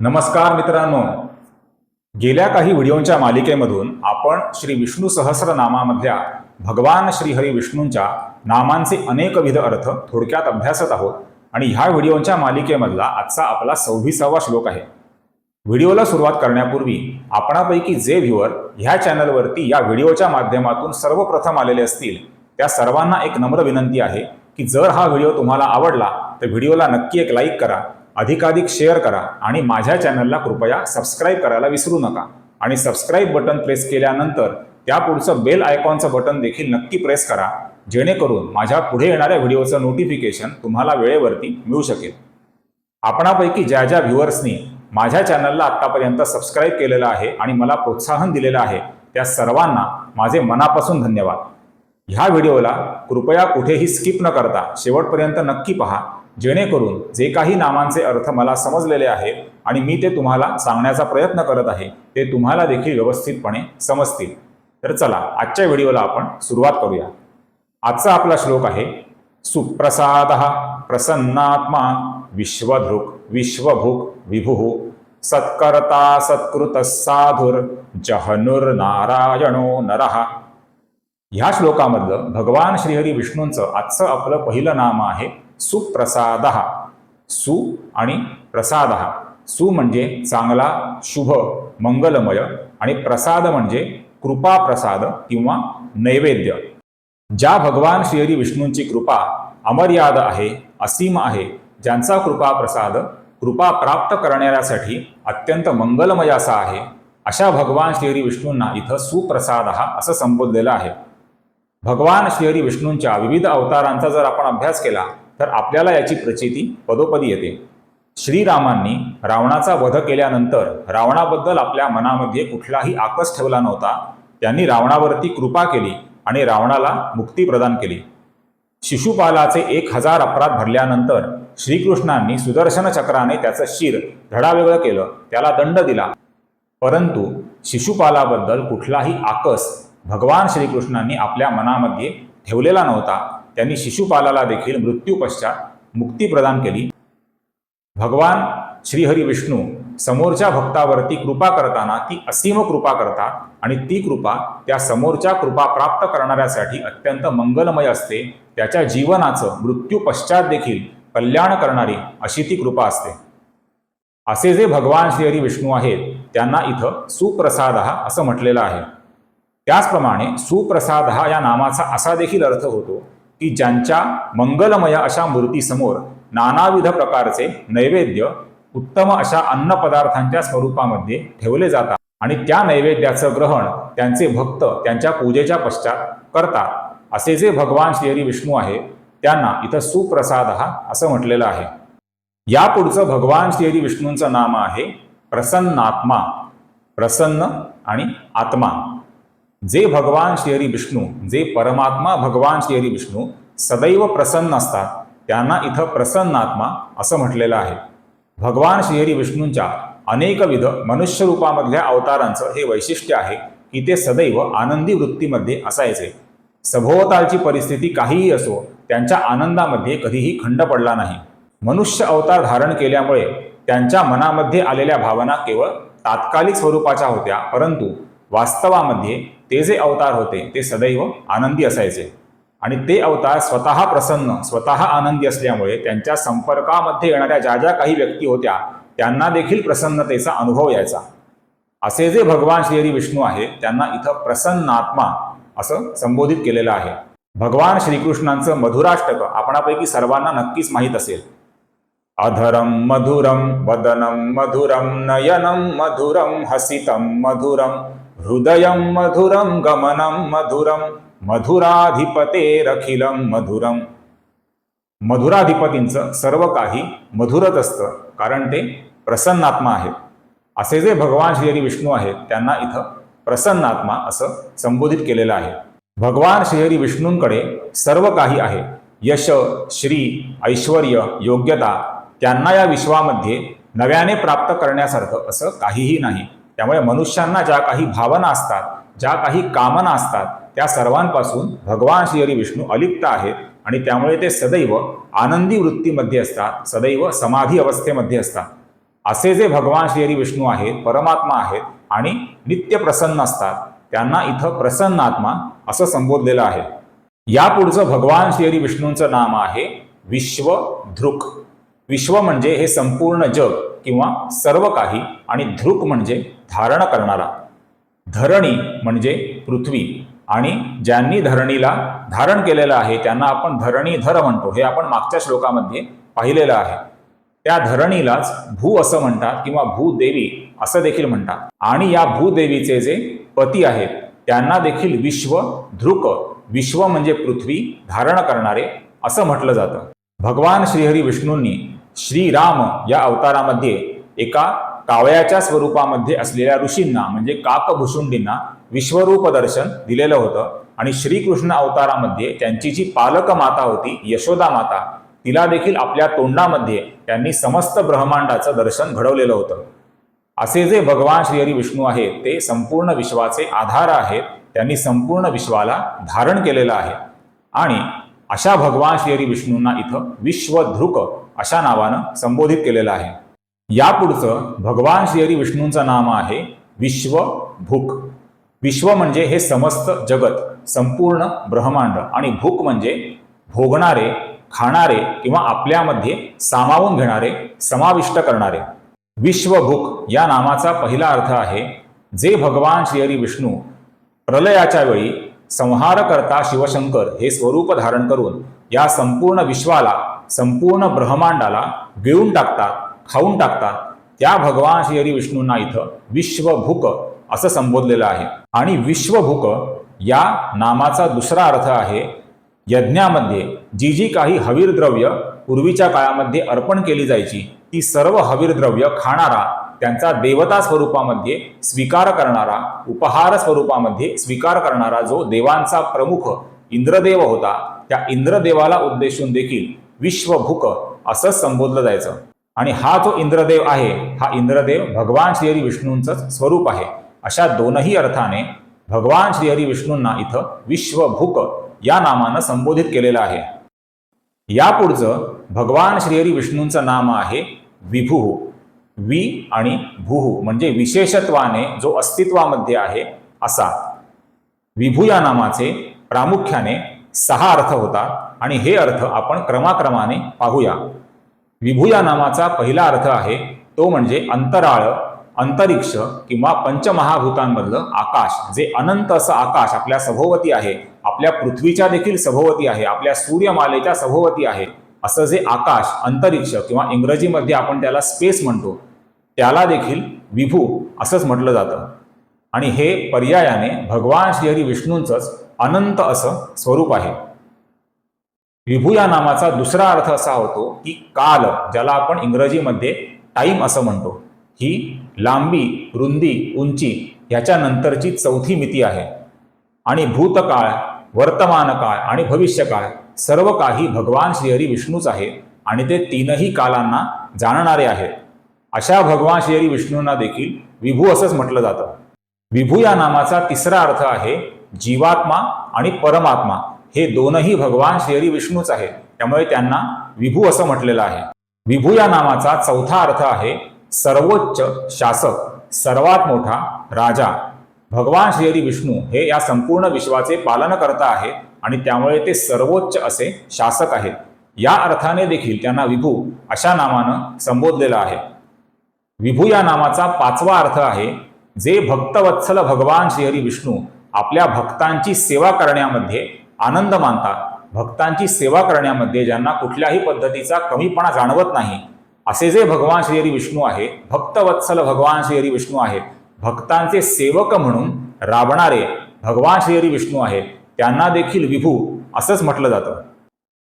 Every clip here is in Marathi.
नमस्कार मित्रांनो. गेल्या काही व्हिडिओंच्या मालिकेमधून आपण श्री विष्णू सहस्रनामामधल्या भगवान श्रीहरी विष्णूंच्या नामांचे अनेकविध अर्थ थोडक्यात अभ्यासत आहोत आणि ह्या व्हिडिओंच्या मालिकेमधला आजचा आपला सव्वीसावा श्लोक आहे. व्हिडिओला सुरुवात करण्यापूर्वी आपणापैकी जे व्ह्युअर ह्या चॅनलवरती या व्हिडिओच्या माध्यमातून सर्वप्रथम आलेले असतील त्या सर्वांना एक नम्र विनंती आहे की जर हा व्हिडिओ तुम्हाला आवडला तर व्हिडिओला नक्की एक लाईक करा. अधिकाधिक शेअर करा आणि माझ्या चॅनलला कृपया सबस्क्राईब करायला विसरू नका. आणि सबस्क्राईब बटन प्रेस केल्यानंतर त्या पुढचं बेल आयकॉनचं बटन देखील नक्की प्रेस करा जेणेकरून माझ्या पुढे येणाऱ्या व्हिडिओचं नोटिफिकेशन तुम्हाला वेळेवरती मिळू शकेल. आपणापैकी ज्या ज्या व्ह्युअर्सनी माझ्या चॅनलला आत्तापर्यंत सबस्क्राईब केलेलं आहे आणि मला प्रोत्साहन दिलेलं आहे त्या सर्वांना माझे मनापासून धन्यवाद. ह्या व्हिडिओला कृपया कुठेही स्किप न करता शेवटपर्यंत नक्की पहा. जेणेकरून जे काही नामांचे अर्थ मला समजलेले आहेत आणि मी ते तुम्हाला सांगण्याचा प्रयत्न करत आहे ते तुम्हाला देखील व्यवस्थितपणे समजतील. तर चला आजच्या व्हिडिओला आपण सुरुवात करूया. आजचा आपला श्लोक आहे सुप्रसाद प्रसन्नात्मा विश्वधृक विश्वभुक् विभु सत्कर्ता सत्कृत साधुर जहनुर्नारायणो नरहा ह्या श्लोकामधलं भगवान श्रीहरी विष्णूंचं आजचं आपलं पहिलं नाम आहे सुप्रसाद। सु आणि प्रसाद। सु म्हणजे चांगला शुभ मंगलमय आणि प्रसाद म्हणजे कृपा प्रसाद किंवा नैवेद्य। ज्या भगवान श्रीहरी विष्णूंची कृपा अमर्याद आहे असीम आहे ज्यांचा कृपा प्रसाद कृपा प्राप्त करणाऱ्यासाठी अत्यंत मंगलमय असा आहे अशा भगवान श्रीहरी विष्णूंना इथं सुप्रसाद हा असं संबोधलेलं आहे। भगवान श्रीहरी विष्णूंच्या विविध अवतारांचा जर आपण अभ्यास केला तर आपल्याला याची प्रचिती पदोपदी येते. श्रीरामांनी रावणाचा वध केल्यानंतर रावणाबद्दल आपल्या मनामध्ये कुठलाही आकस ठेवला नव्हता. त्यांनी रावणावरती कृपा केली आणि रावणाला मुक्ती प्रदान केली. शिशुपालाचे एक हजार अपराध भरल्यानंतर श्रीकृष्णांनी सुदर्शन चक्राने त्याचं शिर धडावेगळं केलं. त्याला दंड दिला. परंतु शिशुपालाबद्दल कुठलाही आकस भगवान श्रीकृष्णांनी आपल्या मनामध्ये ठेवलेला नव्हता. त्यांनी शिशुपालाला देखील मृत्यूपश्चात मुक्ती प्रदान केली. भगवान श्रीहरी विष्णू समोरच्या भक्तावरती कृपा करताना ती असीम कृपा करतात आणि ती कृपा त्या समोरच्या कृपा प्राप्त करणाऱ्यासाठी अत्यंत मंगलमय असते. त्याच्या जीवनाचं मृत्यू पश्चात देखील कल्याण करणारी अशी ती कृपा असते. असे जे भगवान श्रीहरी विष्णू आहेत त्यांना इथं सुप्रसाद असं म्हटलेलं आहे. त्याचप्रमाणे सुप्रसाद हा या नामाचा असा देखील अर्थ होतो की ज्यांच्या मंगलमय अशा मूर्तीसमोर नानाविध प्रकारचे नैवेद्य उत्तम अशा अन्नपदार्थांच्या स्वरूपामध्ये ठेवले जातात. आणि त्या नैवेद्याचं ग्रहण त्यांचे भक्त त्यांच्या पूजेच्या पश्चात करतात. असे जे भगवान श्रीहरी विष्णू आहे त्यांना इथं सुप्रसाद असं म्हटलेलं आहे. या पुढचं भगवान श्रीहरी विष्णूंचं नाम आहे प्रसन्नात्मा. प्रसन्न आणि आत्मा. जे भगवान श्रीहरी विष्णू जे परमात्मा भगवान श्रीहरी विष्णू सदैव प्रसन्न असतात त्यांना इथं प्रसन्नात्मा असं म्हटलेलं आहे. भगवान श्रीहरी विष्णूंच्या अनेकविध मनुष्यरूपामधल्या अवतारांचं हे वैशिष्ट्य आहे की ते सदैव आनंदी वृत्तीमध्ये असायचे. सभोवतालची परिस्थिती काहीही असो त्यांच्या आनंदामध्ये कधीही खंड पडला नाही. मनुष्य अवतार धारण केल्यामुळे त्यांच्या मनामध्ये आलेल्या भावना केवळ तात्कालिक स्वरूपाच्या होत्या परंतु वास्तवामध्ये ते जे अवतार होते ते सदैव आनंदी असायचे. आणि ते अवतार स्वतः प्रसन्न स्वतः आनंदी असल्यामुळे त्यांच्या संपर्कामध्ये येणाऱ्या ज्या ज्या काही व्यक्ती होत्या त्यांना देखील प्रसन्नतेचा अनुभव यायचा. असे जे भगवान श्रीहरी विष्णू आहे त्यांना इथं प्रसन्नात्मा असं संबोधित केलेलं आहे. भगवान श्रीकृष्णांचं मधुराष्टक आपणापैकी सर्वांना नक्कीच माहीत असेल. अधरम मधुरम वदनम मधुरम नयनम मधुरम हसितम मधुरम हृदयं मधुरं गमनं मधुरं मधुराधिपतेरखिलं मधुरं. मधुराधिपतींचं सर्व काही मधुरच असतं कारण ते प्रसन्नात्मा आहेत. असे जे भगवान श्रीहरी विष्णू आहेत त्यांना इथं प्रसन्नात्मा असं संबोधित केलेलं आहे. भगवान श्रीहरी विष्णूंकडे सर्व काही आहे. यश श्री ऐश्वर योग्यता त्यांना या विश्वामध्ये नव्याने प्राप्त करण्यासारखं असं काहीही नाही. त्यामुळे मनुष्यांना ज्या काही भावना असतात ज्या काही कामना असतात त्या सर्वांपासून भगवान श्रीहरी विष्णू अलिप्त आहेत आणि त्यामुळे ते सदैव आनंदी वृत्तीमध्ये असतात सदैव समाधी अवस्थेमध्ये असतात. असे जे भगवान श्रीहरी विष्णू आहेत परमात्मा आहेत आणि नित्य प्रसन्न असतात त्यांना इथं प्रसन्नात्मा असं संबोधलेलं आहे. यापुढचं भगवान श्रीहरी विष्णूंचं नाम आहे विश्वधृक. विश्व म्हणजे हे संपूर्ण जग. किंवा सर्व काही आणि धृक म्हणजे धारण करणारा. धरणी म्हणजे पृथ्वी आणि ज्यांनी धरणीला धारण केलेलं आहे त्यांना आपण धरणीधर म्हणतो. हे आपण मागच्या श्लोकामध्ये पाहिलेलं आहे. त्या धरणीलाच भू असं म्हणतात किंवा भूदेवी असं देखील म्हणतात. आणि या भूदेवीचे जे पती आहेत त्यांना देखील विश्व धृक विश्व म्हणजे पृथ्वी धारण करणारे असं म्हटलं जातं. भगवान श्रीहरी विष्णूंनी श्रीराम या अवतारामध्ये एका कावळ्याच्या स्वरूपामध्ये असलेल्या ऋषींना म्हणजे काकभुषुंडींना विश्वरूप दर्शन दिलेलं होतं. आणि श्रीकृष्ण अवतारामध्ये त्यांची जी पालक माता होती यशोदा माता तिला देखील आपल्या तोंडामध्ये त्यांनी समस्त ब्रह्मांडाचं दर्शन घडवलेलं होतं. असे जे भगवान श्रीहरी विष्णू आहेत ते संपूर्ण विश्वाचे आधार आहेत त्यांनी संपूर्ण विश्वाला धारण केलेलं आहे. आणि अशा भगवान श्रीहरी विष्णूंना इथं विश्वधृक अशा नावानं संबोधित केलेलं आहे. यापुढचं भगवान श्रीहरी विष्णूंचं नाम आहे विश्वभूक. विश्व म्हणजे हे समस्त जगत संपूर्ण ब्रह्मांड आणि भूक म्हणजे भोगणारे खाणारे किंवा आपल्यामध्ये सामावून घेणारे समाविष्ट करणारे. विश्वभूक या नामाचा पहिला अर्थ आहे जे भगवान श्रीहरी विष्णू प्रलयाच्या वेळी संहारकर्ता शिवशंकर हे स्वरूप धारण करून या संपूर्ण विश्वाला संपूर्ण ब्रह्मांडाला गिळून टाकतात खाऊन टाकतात. त्या भगवान श्री विष्णूंना इथं विश्वभूक असं संबोधलेलं आहे. आणि विश्वभूक या नामाचा दुसरा अर्थ आहे यज्ञामध्ये जी जी काही हवीर द्रव्य पूर्वीच्या काळामध्ये अर्पण केली जायची ती सर्व हवीर द्रव्य खाणारा त्यांचा देवता स्वरूपामध्ये स्वीकार करणारा उपहार स्वरूपामध्ये स्वीकार करणारा जो देवांचा प्रमुख इंद्रदेव होता त्या इंद्रदेवाला उद्देशून देखील विश्वभूक असं संबोधलं जायचं. आणि हा जो इंद्रदेव आहे हा इंद्रदेव भगवान श्रीहरी विष्णूंचंच स्वरूप आहे. अशा दोनही अर्थाने भगवान श्रीहरी विष्णूंना इथं विश्वभूक या नामानं संबोधित केलेलं आहे. यापुढचं भगवान श्रीहरी विष्णूंचं नाम आहे विभू. वि आणि भूहू म्हणजे विशेषत्वाने जो अस्तित्वामध्ये आहे असा. विभू या नामाचे प्रामुख्याने सहा अर्थ होतात आणि हे अर्थ आपण क्रमाक्रमाने पाहूया. विभू या नामाचा पहिला अर्थ आहे तो म्हणजे अंतराळ अंतरिक्ष किंवा पंचमहाभूतांमधलं आकाश जे अनंत असं आकाश आपल्या सभोवती आहे. आपल्या पृथ्वीच्या देखील सभोवती आहे आपल्या सूर्यमालेच्या सभोवती आहे. असं जे आकाश अंतरिक्ष किंवा इंग्रजीमध्ये आपण त्याला स्पेस म्हणतो त्याला देखील विभू असंच म्हटलं जातं. आणि हे पर्यायाने भगवान श्रीहरी विष्णूंचंच अनंत असं स्वरूप आहे. विभू या नामाचा दुसरा अर्थ असा होतो की काल ज्याला आपण इंग्रजीमध्ये टाईम असं म्हणतो ही लांबी रुंदी उंची ह्याच्या नंतरची चौथी मिती आहे. आणि भूतकाळ वर्तमान काळ आणि भविष्यकाळ सर्व काही भगवान श्रीहरी विष्णूच आहे आणि ते तीनही कालांना जाणणारे आहेत. अशा भगवान श्री विष्णूंना देखील विभू असंच म्हटलं जातं. विभू या नामाचा तिसरा अर्थ आहे जीवात्मा आणि परमात्मा. हे दोनही भगवान श्री विष्णूच आहेत. त्यामुळे त्यांना विभू असं म्हटलेलं आहे. विभू या नामाचा चौथा अर्थ आहे सर्वोच्च शासक सर्वात मोठा राजा. भगवान श्री विष्णू हे या संपूर्ण विश्वाचे पालनकर्ता आहेत आणि त्यामुळे ते सर्वोच्च असे शासक आहेत. या अर्थाने देखील त्यांना विभू अशा नामानं संबोधलेलं आहे. विभू या नामाचा पाचवा अर्थ आहे जे भक्तवत्सल भगवान श्रीहरी विष्णू आपल्या भक्तांची सेवा करण्यामध्ये आनंद मानतात. भक्तांची सेवा करण्यामध्ये ज्यांना कुठल्याही पद्धतीचा कमीपणा जाणवत नाही असे जे भगवान श्रीहरी विष्णू आहे भक्तवत्सल भगवान श्रीहरी विष्णू आहेत. भक्तांचे सेवक म्हणून राबणारे भगवान श्रीहरी विष्णू आहेत. त्यांना देखील विभू असंच म्हटलं जातं.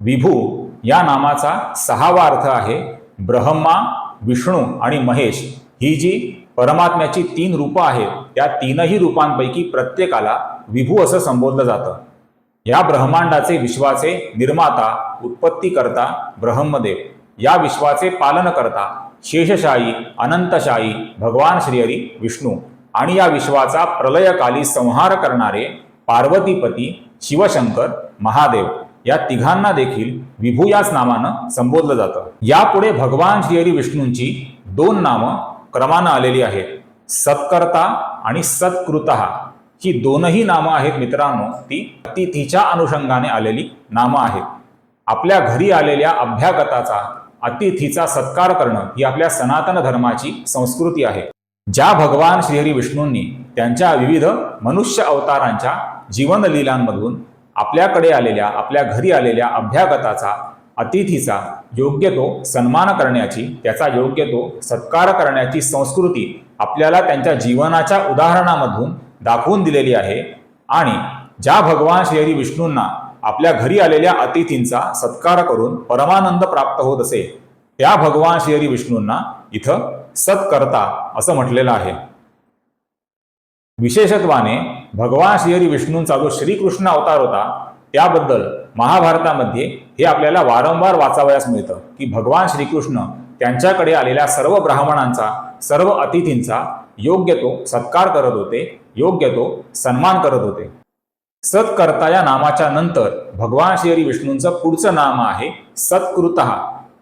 विभू या नामाचा सहावा अर्थ आहे ब्रह्मा विष्णू आणि महेश ही जी परमात्म्याची तीन रूपं आहेत त्या तीनही रूपांपैकी प्रत्येकाला विभू असं संबोधलं जातं. या ब्रह्मांडाचे विश्वाचे निर्माता उत्पत्तीकर्ता ब्रह्मदेव. या विश्वाचे पालनकर्ता शेषशाही अनंतशाही भगवान श्रीहरी विष्णू. आणि या विश्वाचा प्रलयकाली संहार करणारे पार्वतीपती शिवशंकर महादेव. या तिघांना देखील विभू याच नावानं संबोधलं जातं. यापुढे भगवान श्रीहरी विष्णूंची दोन नामं क्रमानं आलेली आहेत. सत्कर्ता आणि सत्कृत ही दोनही नामं आहेत मित्रांनो. ती अतिथीच्या अनुषंगाने आलेली नामं आहेत. आपल्या घरी आलेल्या अभ्यागताचा अतिथीचा सत्कार करणं ही आपल्या सनातन धर्माची संस्कृती आहे. ज्या भगवान श्रीहरी विष्णूंनी त्यांच्या विविध मनुष्य अवतारांच्या जीवनलीलांमधून आपल्याकडे आलेल्या आपल्या घरी आलेल्या अभ्यागताचा अतिथीचा योग्य तो सन्मान करण्याची त्याचा योग्य तो सत्कार करण्याची संस्कृती आपल्याला त्यांच्या जीवनाच्या उदाहरणामधून दाखवून दिलेली आहे. आणि ज्या भगवान श्रीहरी विष्णूंना आपल्या घरी आलेल्या अतिथींचा सत्कार करून परमानंद प्राप्त होत असे त्या भगवान श्रीहरी विष्णूंना इथं सत्कर्ता असं म्हटलेलं आहे. विशेषत्वाने भगवान श्रीहरी विष्णूंचा जो श्रीकृष्ण अवतार होता त्याबद्दल महाभारतामध्ये हे आपल्याला वारंवार वाचावयास मिळतं की भगवान श्रीकृष्ण त्यांच्याकडे आलेल्या सर्व ब्राह्मणांचा सर्व अतिथींचा योग्य तो सत्कार करत होते योग्य तो सन्मान करत होते. सत्कर्ता या नामाच्या नंतर भगवान श्रीहरी विष्णूंचं पुढचं नाम आहे सत्कृत.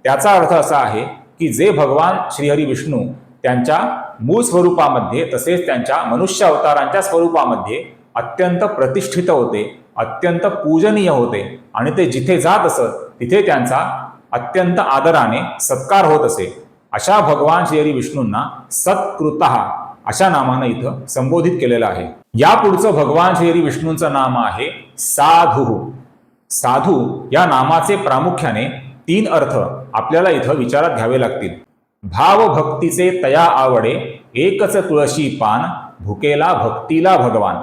त्याचा अर्थ असा आहे की जे भगवान श्रीहरी विष्णू त्यांच्या मूळ स्वरूपामध्ये तसेच त्यांच्या मनुष्य अवतारांच्या स्वरूपामध्ये अत्यंत प्रतिष्ठित होते अत्यंत पूजनीय होते. आणि ते जिथे जात असत तिथे त्यांचा अत्यंत आदराने सत्कार होत असे. अशा भगवान श्री विष्णूंना सत्कृत अशा नामानं इथं संबोधित केलेलं आहे. या पुढचं भगवान श्री विष्णूंचं नाम आहे साधू. साधू या नामाचे प्रामुख्याने तीन अर्थ आपल्याला इथं विचारात घ्यावे लागतील. भावभक्तीचे तया आवडे एकच तुळशी पान भुकेला भक्तीला भगवान.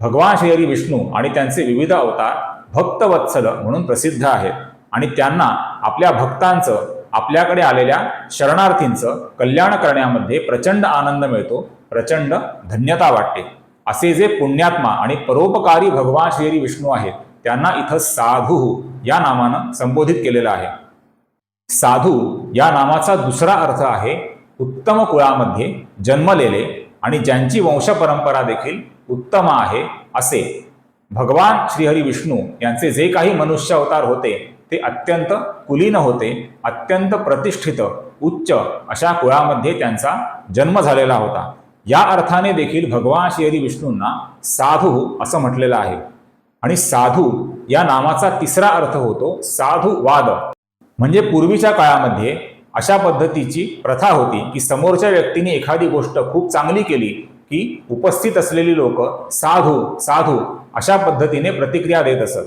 भगवान श्रीहरी विष्णू आणि त्यांचे विविध अवतार भक्तवत्सल म्हणून प्रसिद्ध आहेत. आणि त्यांना आपल्या भक्तांचं आपल्याकडे आलेल्या शरणार्थींचं कल्याण करण्यामध्ये प्रचंड आनंद मिळतो प्रचंड धन्यता वाटते. असे जे पुण्यात्मा आणि परोपकारी भगवान श्रीहरी विष्णू आहेत त्यांना इथं साधू या नामानं संबोधित केलेलं आहे. साधू या नामाचा दुसरा अर्थ आहे उत्तम कुळामध्ये जन्मलेले आणि ज्यांची वंशपरंपरा देखील उत्तम आहे असे. भगवान श्रीहरी विष्णू यांचे जे काही मनुष्य अवतार होते ते अत्यंत कुलीन होते अत्यंत प्रतिष्ठित उच्च अशा कुळामध्ये त्यांचा जन्म झालेला होता. या अर्थाने देखील भगवान श्रीहरी विष्णूंना साधू असं म्हटलेलं आहे. आणि साधू या नामाचा तिसरा अर्थ होतो साधुवाद. म्हणजे पूर्वीच्या काळामध्ये अशा पद्धतीची प्रथा होती की समोरच्या व्यक्तीने एखादी गोष्ट खूप चांगली केली की उपस्थित असलेली लोक साधू साधू अशा पद्धतीने प्रतिक्रिया देत असत.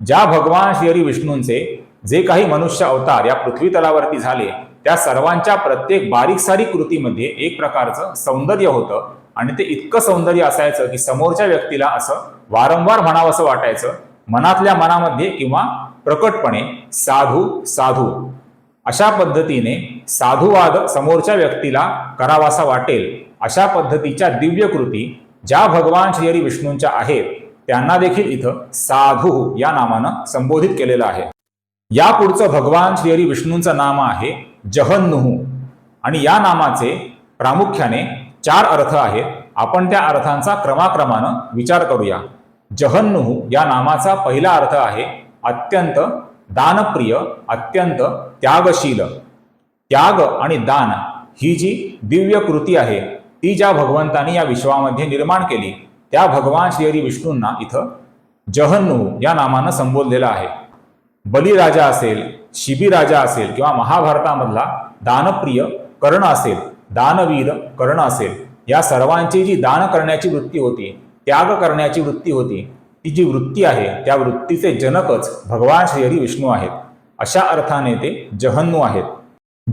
ज्या भगवान श्रीहरी विष्णूंचे जे काही मनुष्य अवतार या पृथ्वी तलावरती झाले त्या सर्वांच्या प्रत्येक बारीक सारीक कृतीमध्ये एक प्रकारचं सौंदर्य होतं आणि ते इतकं सौंदर्य असायचं की समोरच्या व्यक्तीला असं वारंवार म्हणावं असं वाटायचं मनातल्या मनामध्ये किंवा प्रकटपणे साधू साधू. अशा पद्धतीने साधुवाद समोरच्या व्यक्तीला करावासा वाटेल. अशा पद्धतीच्या दिव्य कृती ज्या भगवान श्रीहरी विष्णूंच्या आहेत त्यांना देखील इथं साधू या नामानं संबोधित केलेलं आहे. या पुढचं भगवान श्रीहरी विष्णूंचं नाम आहे जहन्नुहू. आणि या नामाचे प्रामुख्याने चार अर्थ आहेत. आपण त्या अर्थांचा क्रमाक्रमानं विचार करूया. जहन्नुहू या नामाचा पहिला अर्थ आहे अत्यंत दानप्रिय अत्यंत त्यागशील. त्याग आणि दान ही जी दिव्य कृती आहे ती ज्या भगवंतानी या विश्वामध्ये निर्माण केली त्या भगवान श्रीहरी विष्णूंना इथं जहन्नू या नामानं संबोधलेलं आहे. बलिराजा असेल शिबिराजा असेल किंवा महाभारतामधला दानप्रिय कर्ण असेल दानवीर कर्ण असेल या सर्वांची जी दान करण्याची वृत्ती होती त्याग करण्याची वृत्ती होती ती जी वृत्ती आहे त्या वृत्तीचे जनकच भगवान श्रीहरी विष्णू आहेत. अशा अर्थाने ते जहन्नू आहेत.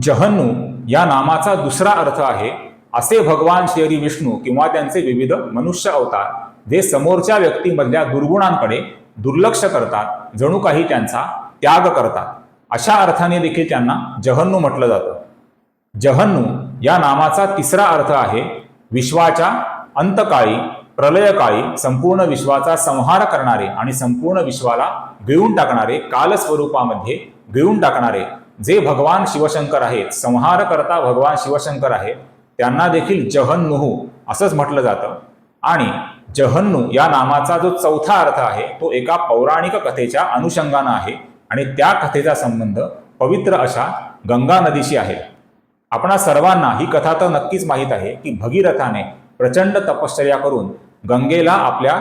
जहन्नू या नामाचा दुसरा अर्थ आहे असे भगवान श्रीहरी विष्णू किंवा त्यांचे विविध मनुष्य अवतार जे समोरच्या व्यक्तीमधल्या दुर्गुणांकडे दुर्लक्ष करतात जणू काही त्यांचा त्याग करतात. अशा अर्थाने देखील त्यांना जहन्नू म्हटलं जातं. जहन्नू या नामाचा तिसरा अर्थ आहे विश्वाच्या अंतकाळी प्रलयकाळी संपूर्ण विश्वाचा संहार करणारे आणि संपूर्ण विश्वाला गिळून टाकणारे कालस्वरूपामध्ये गिळून टाकणारे जे भगवान शिवशंकर आहेत संहार करता भगवान शिवशंकर आहेत त्यांना देखील जहन्नुहू असंच म्हटलं जातं. आणि जहन्नू या नामाचा जो चौथा अर्थ आहे तो एका पौराणिक कथेच्या अनुषंगानं आहे आणि त्या कथेचा संबंध पवित्र अशा गंगा नदीशी आहे. आपणा सर्वांना ही कथा तर नक्कीच माहीत आहे की भगीरथाने प्रचंड तपश्चर्या करून गंगेला आपल्या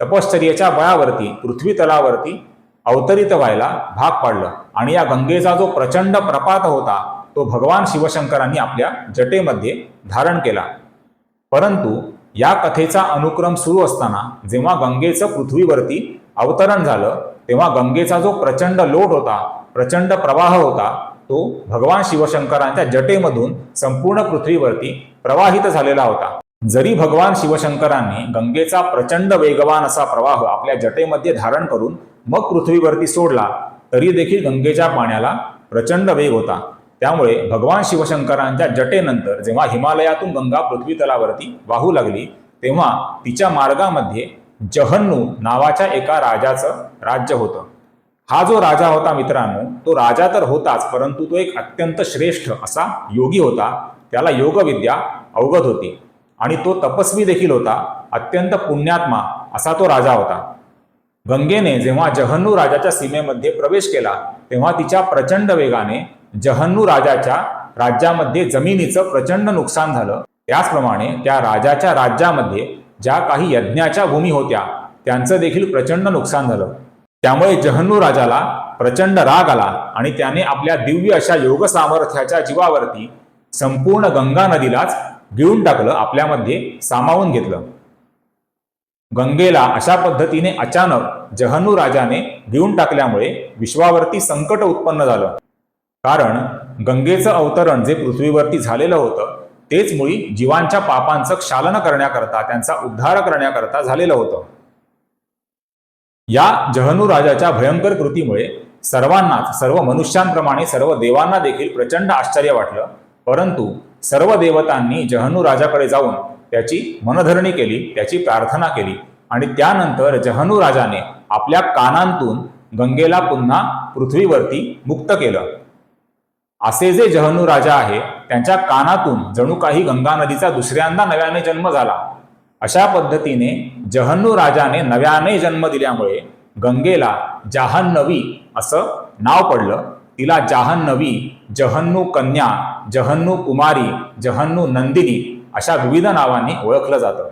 तपश्चर्याच्या बळावरती पृथ्वी तलावरती अवतरित व्हायला भाग पाडलं. आणि या गंगेचा जो प्रचंड प्रपात होता तो भगवान शिवशंकरांनी आपल्या जटेमध्ये धारण केला. परंतु या कथेचा अनुक्रम सुरू असताना जेव्हा गंगेचं पृथ्वीवरती अवतरण झालं तेव्हा गंगेचा जो प्रचंड लोट होता प्रचंड प्रवाह होता तो भगवान शिवशंकरांच्या जटेमधून संपूर्ण पृथ्वीवरती प्रवाहित झालेला होता. जरी भगवान शिवशंकरांनी गंगेचा प्रचंड वेगवान असा प्रवाह आपल्या जटेमध्ये धारण करून मग पृथ्वीवरती सोडला तरी देखील गंगेच्या पाण्याला प्रचंड वेग होता. त्यामुळे भगवान शिवशंकरांच्या जटेनंतर जेव्हा हिमालयातून गंगा पृथ्वी तलावरती वाहू लागली तेव्हा तिच्या मार्गामध्ये जहन्नू नावाच्या एका राजाचं राज्य होतं. हा जो राजा होता मित्रांनो तो राजा तर होताच परंतु तो एक अत्यंत श्रेष्ठ असा योगी होता. त्याला योगविद्या अवगत होती. आणि तो तपस्वी देखील होता अत्यंत पुण्यात्मा असा तो राजा होता. गंगेने जेव्हा जहन्नू राजाच्या सीमेमध्ये प्रवेश केला तेव्हा तिच्या प्रचंड वेगाने जहन्नू राजाच्या राज्यामध्ये जमिनीचं प्रचंड नुकसान झालं. त्याचप्रमाणे त्या राजाच्या राज्यामध्ये ज्या काही यज्ञाच्या भूमी होत्या त्यांचं देखील प्रचंड नुकसान झालं. त्यामुळे जहन्नू राजाला प्रचंड राग आला आणि त्याने आपल्या दिव्य अशा योग सामर्थ्याच्या जीवावरती संपूर्ण गंगा नदीलाच गिळून टाकलं आपल्यामध्ये सामावून घेतलं. गंगेला अशा पद्धतीने अचानक जहनू राजाने गिळून टाकल्यामुळे विश्वावरती संकट उत्पन्न झालं. कारण गंगेचं अवतरण जे पृथ्वीवरती झालेलं होतं तेच मुळी जीवांच्या पापांचं क्षालन करण्याकरता त्यांचा उद्धार करण्याकरता झालेलं होतं. या जहनू राजाच्या भयंकर कृतीमुळे सर्वांनाच सर्व मनुष्यांप्रमाणे सर्व देवांना देखील प्रचंड आश्चर्य वाटलं. परंतु सर्व देवतांनी जहनू राजाकडे जाऊन त्याची मनधरणी केली त्याची प्रार्थना केली आणि त्यानंतर जहनू राजाने आपल्या कानांतून गंगेला पुन्हा पृथ्वीवरती मुक्त केलं. असे जे जहनू राजा आहे त्यांच्या कानातून जणू काही गंगा नदीचा दुसऱ्यांदा नव्याने जन्म झाला. अशा पद्धतीने जहन्नू राजाने नव्याने जन्म दिल्यामुळे गंगेला जाहन्नवी असं नाव पडलं. तिला जाहन्नवी जहन्नू कन्या जहन्नू कुमारी जहन्नू नंदिनी अशा विविध नावांनी ओळखलं जातं.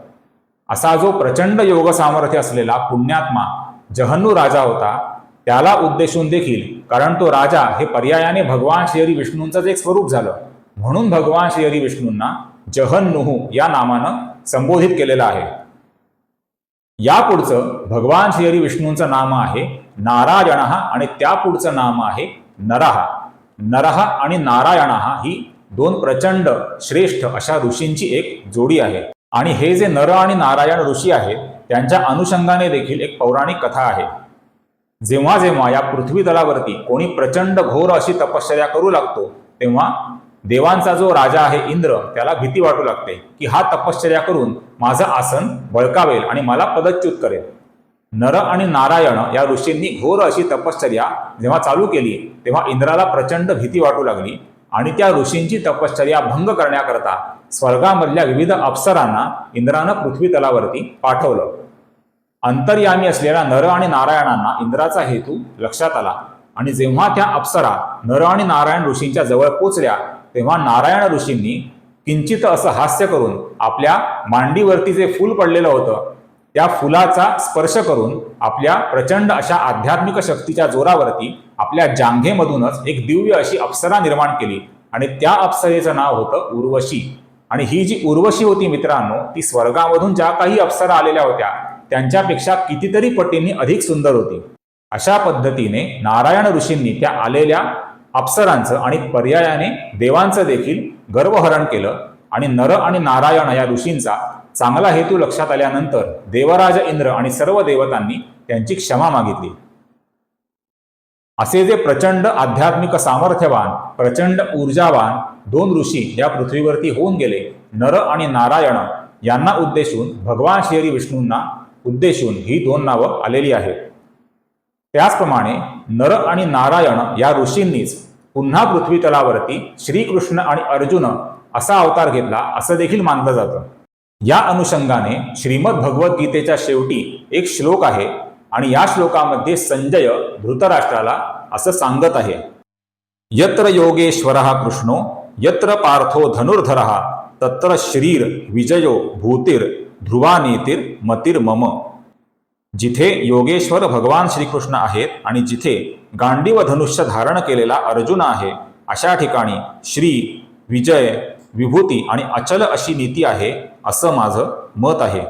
असा जो प्रचंड योग सामर्थ्य असलेला पुण्यात्मा जहन्नू राजा होता त्याला उद्देशून देखील कारण तो राजा हे पर्यायाने भगवान श्रीहरी विष्णूंचंच एक स्वरूप झालं. म्हणून भगवान श्रीहरी विष्णूंना जहन्नुहू या नामानं संबोधित केलेलं आहे. यापुढचं भगवान श्रीहरी विष्णूंचं नाम आहे नारायण आणि त्यापुढचं नाम आहे नरहा नरहा आणि नारायण ही दोन प्रचंड श्रेष्ठ अशा ऋषींची एक जोडी आहे. आणि हे जे नर आणि नारायण ऋषी आहेत त्यांच्या अनुषंगाने देखील एक पौराणिक कथा आहे. जेव्हा जेव्हा या पृथ्वी तलावरती कोणी प्रचंड घोर अशी तपश्चर्या करू लागतो तेव्हा देवांचा जो राजा आहे इंद्र त्याला भीती वाटू लागते की हा तपश्चर्या करून माझं आसन बळकावेल आणि मला पदच्युत करेल. नर आणि नारायण या ऋषींनी घोर अशी तपश्चर्या जेव्हा चालू केली तेव्हा इंद्राला प्रचंड भीती वाटू लागली आणि त्या ऋषींची तपश्चर्या भंग करण्याकरता स्वर्गामधल्या विविध अप्सरांना इंद्रानं पृथ्वी तलावरती पाठवलं. अंतर्यामी असलेल्या नर आणि नारायणांना इंद्राचा हेतू लक्षात आला आणि जेव्हा त्या अप्सरा नर आणि नारायण ऋषींच्या जवळ पोचल्या तेव्हा नारायण ऋषींनी किंचित असं हास्य करून आपल्या मांडीवरती जे फूल पडलेलं होतं त्या फुलाचा स्पर्श करून आपल्या प्रचंड अशा आध्यात्मिक शक्तीच्या जोरावरती आपल्या जांघेमधूनच एक दिव्य अशी अप्सरा निर्माण केली. आणि त्या अप्सरेचं नाव होतं उर्वशी. आणि ही जी उर्वशी होती मित्रांनो ती स्वर्गामधून ज्या काही अप्सरा आलेल्या होत्या त्यांच्यापेक्षा कितीतरी पटींनी अधिक सुंदर होती. अशा पद्धतीने नारायण ऋषींनी त्या आलेल्या अप्सरांचं आणि पर्यायाने देवांचं देखील गर्वहरण केलं. आणि नर आणि नारायण या ऋषींचा चांगला हेतू लक्षात आल्यानंतर देवराज इंद्र आणि सर्व देवतांनी त्यांची क्षमा मागितली. असे जे प्रचंड आध्यात्मिक सामर्थ्यवान प्रचंड ऊर्जावान दोन ऋषी या पृथ्वीवरती होऊन गेले नर आणि नारायण यांना उद्देशून भगवान श्री विष्णूंना उद्देशून ही दोन नावं आलेली आहेत. त्याचप्रमाणे नर आणि नारायण या ऋषींनीच पुन्हा पृथ्वी तलावरती श्रीकृष्ण आणि अर्जुन असा अवतार घेतला असं देखील मानलं जातं. या अनुषंगाने श्रीमद भगवद्गीतेच्या शेवटी एक श्लोक आहे आणि या श्लोकामध्ये संजय धृतराष्ट्राला असं सांगत आहे. यत्र योगेश्वर कृष्णो यत्र पार्थो धनुर्धर तत्र श्रीर विजयो भूतीर ध्रुवानेतीर मतीर मम. जिथे योगेश्वर भगवान श्रीकृष्ण आहेत आणि जिथे गांडीव धनुष्य धारण केलेला अर्जुन आहे अशा ठिकाणी श्री विजय विभूती आणि अचल अशी नीती आहे असं माझं मत आहे.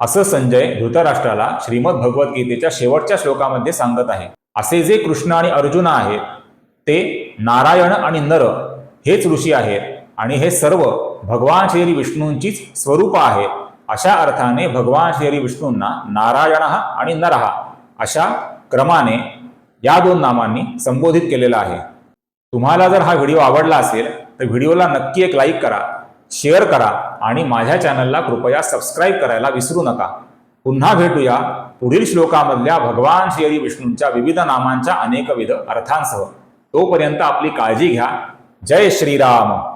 असं संजय धृतराष्ट्राला श्रीमद भगवद्गीतेच्या शेवटच्या श्लोकामध्ये सांगत आहे. असे जे कृष्ण आणि अर्जुन आहेत ते नारायण आणि नर हेच ऋषी आहेत आणि हे सर्व भगवान श्री विष्णूंचीच स्वरूप आहेत. अशा अर्थाने भगवान श्री विष्णूंना नारायण आणि नरहा अशा क्रमाने या दोन नामांनी संबोधित केलेलं आहे. तुम्हाला जर हा व्हिडिओ आवडला असेल तर व्हिडिओला नक्की एक लाईक करा शेअर करा आणि माझ्या चॅनलला कृपया सबस्क्राईब करायला विसरू नका. पुन्हा भेटूया पुढील श्लोकामधल्या भगवान श्री विष्णूंच्या विविध नामांच्या अनेकविध अर्थांसह. तोपर्यंत आपली काळजी घ्या. जय श्रीराम.